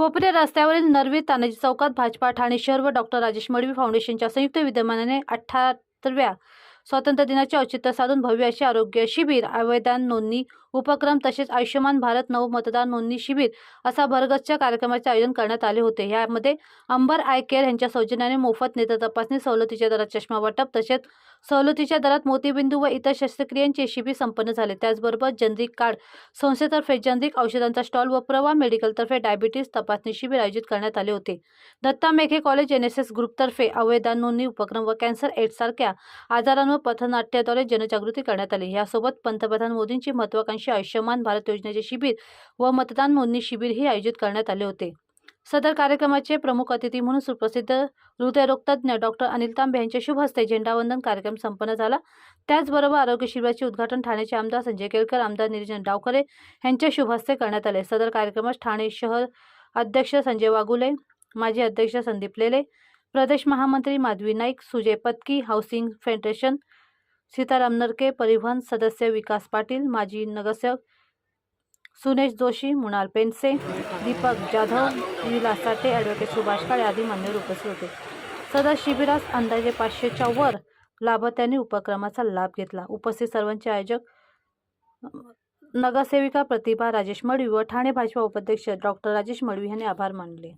कोपरे रस्त्यावरील नरवी तानाजी चौकात भाजपा ठाणे शहर व डॉक्टर राजेश मडवी फाउंडेशनच्या संयुक्त विद्यमानाने अठ्ठ्याहत्तरव्या स्वातंत्र्य दिनाचे औचित्य साधून भव्य असे आरोग्य शिबिर आवेदन नोंदणी उपक्रम तसेच आयुष्यमान भारत नव मतदार नोंदणी शिबिर असा भरगच्च्या कार्यक्रमाचे आयोजन करण्यात आले होते. यामध्ये अंबर आय केअर यांच्या सौजन्याने मोफत नेत्र तपासणी सवलतीच्या दरात चष्मा वाटप तसेच सवलतीच्या दरात मोतीबिंदू व इतर शस्त्रक्रियांचे शिबिर संपन्न झाले. त्याचबरोबर जनरिक कार्ड संस्थेतर्फे जनरिक औषधांचा स्टॉल व प्रवा मेडिकलतर्फे डायबिटीस तपासणी शिबिर आयोजित करण्यात आले होते. Datta Meghe college N S S ग्रुपतर्फे अवैधान नोंदणी उपक्रम व कॅन्सर एड्स सारख्या आजारांवर पथनाट्याद्वारे जनजागृती करण्यात आली. यासोबत पंतप्रधान मोदींची महत्वाकांक्षी आयुष्यमान भारत योजनेचे शिबिर व मतदान नोंदणी शिबिरही आयोजित करण्यात आले होते. सदर कार्यक्रमाचे प्रमुख अतिथी म्हणून सुप्रसिद्ध हृदयरोगतज्ञ डॉक्टर अनिल तांबे यांच्या शुभ हस्ते झेंडावंदन कार्यक्रम संपन्न झाला. त्याचबरोबर आरोग्य शिबिराचे उद्घाटन ठाण्याचे आमदार संजय केळकर आमदार निरंजन डावखरे यांच्या शुभ हस्ते करण्यात आले. सदर कार्यक्रमास ठाणे शहर अध्यक्ष संजय वागुले माजी अध्यक्ष संदीप लेले प्रदेश महामंत्री माधवी नाईक सुजय पत्की हाऊसिंग फेडरेशन सीताराम नरके परिवहन सदस्य विकास पाटील माजी नगरसेवक सुनेश जोशी मुणाल पेंडसे दीपक जाधव विलास साठे ॲडव्होकेट सुभाष काळे आदी मान्यवर उपस्थित होते. सदर शिबिरास अंदाजे पाचशेच्या वर लाभार्थ्यांनी उपक्रमाचा लाभ घेतला. उपस्थित सर्वांचे आयोजक नगरसेविका प्रतिभा राजेश मडवी व ठाणे भाजपा उपाध्यक्ष डॉक्टर राजेश मडवी यांनी आभार मानले.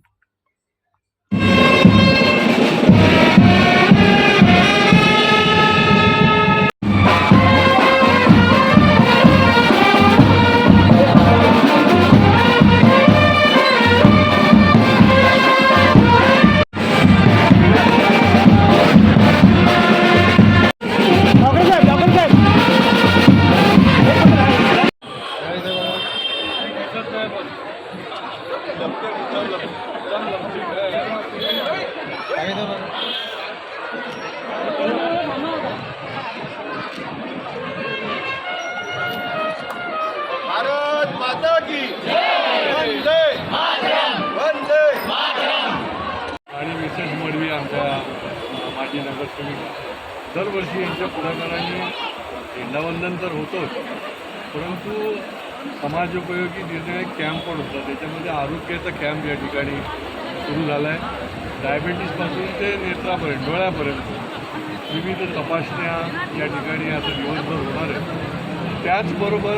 आमच्या माजी नगरसेविका. दरवर्षी यांच्या पुढाकाराने झेंडावंदन तर होतंच परंतु समाजोपयोगी निर्णय कॅम्प पण होता. त्याच्यामध्ये आरोग्याचा कॅम्प या ठिकाणी सुरू झाला आहे डायबेटीसपासून ते नेत्रापर्यंत डोळ्यापर्यंत विविध तपासण्या या ठिकाणी आता दिवसभर होणार आहेत. त्याचबरोबर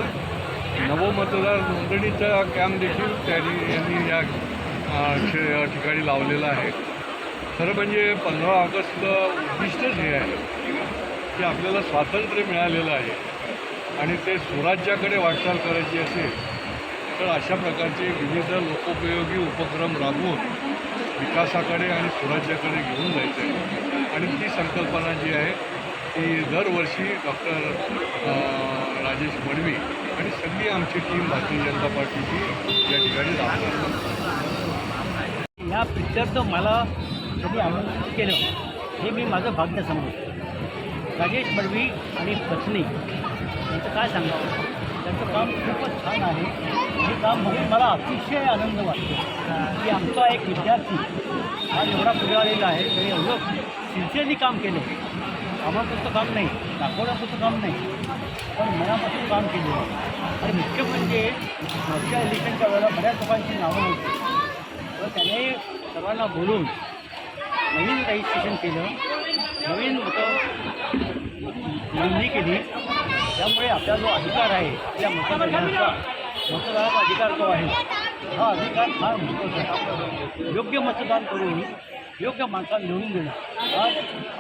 नवमतदार नोंदणीचा कॅम्प देखील त्यांनी यांनी या या ठिकाणी लावलेला आहे. खरं म्हणजे पंधरा ऑगस्टचं उद्दिष्टच हे आहे की आपल्याला स्वातंत्र्य मिळालेलं आहे आणि ते स्वराज्याकडे वाटचाल करायची असेल तर अशा प्रकारचे विविध लोकोपयोगी उपक्रम राबवून विकासाकडे आणि स्वराज्याकडे घेऊन जायचं आहे. आणि ती संकल्पना जी आहे ती दरवर्षी डॉक्टर राजेश मडवी आणि सगळी आमची टीम भारतीय जनता पार्टीची या ठिकाणी राबवतात ह्या पिक्चरचं मला कधी आमंत्रित केलं हे मी माझं भाग्य समजतो. राजेश पडवी आणि पत्नी यांचं काय सांगावं? त्यांचं काम खूपच छान आहे. हे काम बघून मला अतिशय आनंद वाटतो. की आमचा एक विद्यार्थी आज एवढा पुढे आलेला आहे तरी एवढं सिन्सिअरली काम केलं. कामापुरतं काम नाही दाखवण्यापुरतं काम नाही पण मनापासून काम केलं. आणि मुख्य म्हणजे मागच्या इलेक्शनच्या वेळेला बऱ्याच लोकांची नावं होती. तर त्याने सर्वांना बोलून नवीन रजिस्ट्रेशन केलं. नवीन मतं नोंदणी केली. त्यामुळे आपला जो अधिकार आहे आपल्या मतं मतदाराचा मतदानाचा अधिकार जो आहे. हा अधिकार फार महत्त्वाचा आहे. योग्य मतदान करून योग्य माणसाला निवडून देणं हा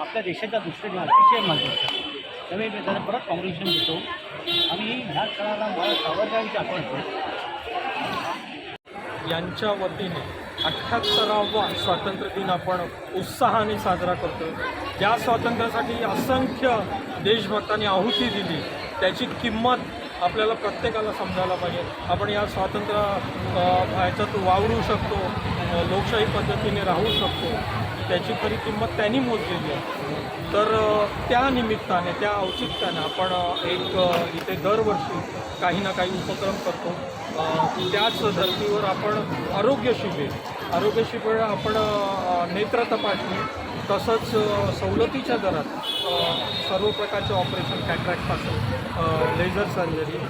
आपल्या देशाच्या दृष्टीने अतिशय महत्त्वाचा आहे. त्यामुळे मी त्याला परत कॉम्पिटिशन देतो. आणि ह्या क्षणाला मला सावरकरांची आठवण करतो यांच्या वतीने अठ्ठ्याहत्तरावा स्वातंत्र्य दिन आपण उत्साहाने साजरा करतो या स्वातंत्र्यासाठी असंख्य देशभक्तांनी आहुती दिली. त्याची किंमत आपल्याला प्रत्येकाला समजायला पाहिजे. आपण या स्वातंत्र्य ह्याच्यात वावरू शकतो लोकशाही पद्धतीने राहू शकतो. त्याची खरी किंमत त्यांनी मोजलेली आहे. तर त्या निमित्ताने त्या औचित्याने आपण एक इथे दरवर्षी काही ना काही उपक्रम करतो. त्याच धर्तीवर आपण आरोग्य शिबिर आरोग्य शिबिर आपण नेत्र तपासणी तसंच सवलतीच्या दरात सर्व प्रकारचे ऑपरेशन कॅट्रॅक्टपासून लेझर सर्जरी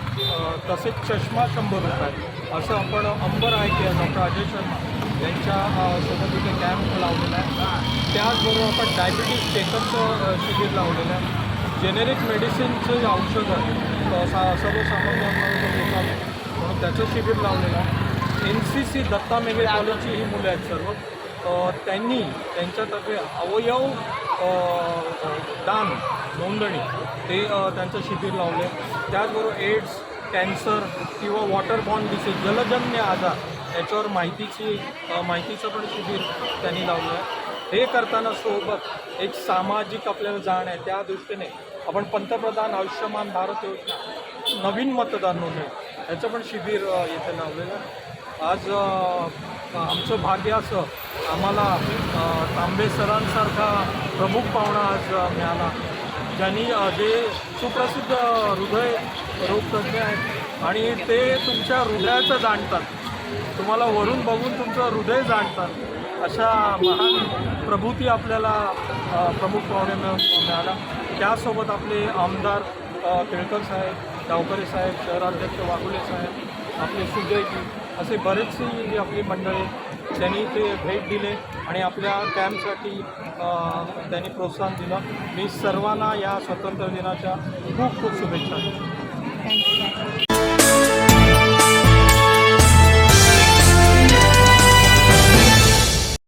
तसेच चष्मा शंभर रुपये असं आपण Ambar eye care doctor Ajay Sharma यांच्या सोबत इथे कॅम्प लावलेला आहे. त्याचबरोबर आपण डायबिटीज चेकअपचं शिबिर लावलेलं आहे. जेनेरिक मेडिसिनचं जे औषध आहे सा सर्वसामान्यांना घेतात म्हणून त्याचं शिबिर लावलेलं आहे. N C C Datta Meghe कॉलेजची ही मुलं आहेत सर्व. त्यांनी त्यांच्यातर्फे अवयव दान नोंदणी ते त्यांचं शिबिर लावले त्याचबरोबर एड्स कॅन्सर किंवा वॉटर बॉर्न डिसीज जलजन्य आजार याच्यावर माहितीची माहितीचं पण शिबिर त्यांनी लावलं आहे. हे करताना सोबत एक सामाजिक आपल्याला जाण आहे. त्या दृष्टीने आपण पंतप्रधान आयुष्यमान भारत योजना नवीन मतदार नोंदणी याचं पण शिबिर येथे लावलेलं आहे. आज आमचं भाग्य असं आम्हाला तांबे सरांसारखा प्रमुख पाहुणा आज मिळाला. ज्यांनी जे सुप्रसिद्ध हृदय रोगतज्ञ आहेत आणि ते तुमच्या हृदयाचं जाणतात. तुम्हाला वरून बघून तुमचं हृदय जाणतात. अशा महान प्रभूती आपल्याला प्रमुख पाहुणे मिळाला. त्यासोबत आपले आमदार केळकर साहेब गावकरे साहेब शहराध्यक्ष वाघुले साहेब आपले सुजयजी असे बरेचसे जी आपली मंडळी त्यांनी ते भेट दिले आणि आपल्या कॅम्पसाठी त्यांनी प्रोत्साहन दिलं. मी सर्वांना या स्वातंत्र्य दिनाच्या खूप खूप शुभेच्छा थँक्यू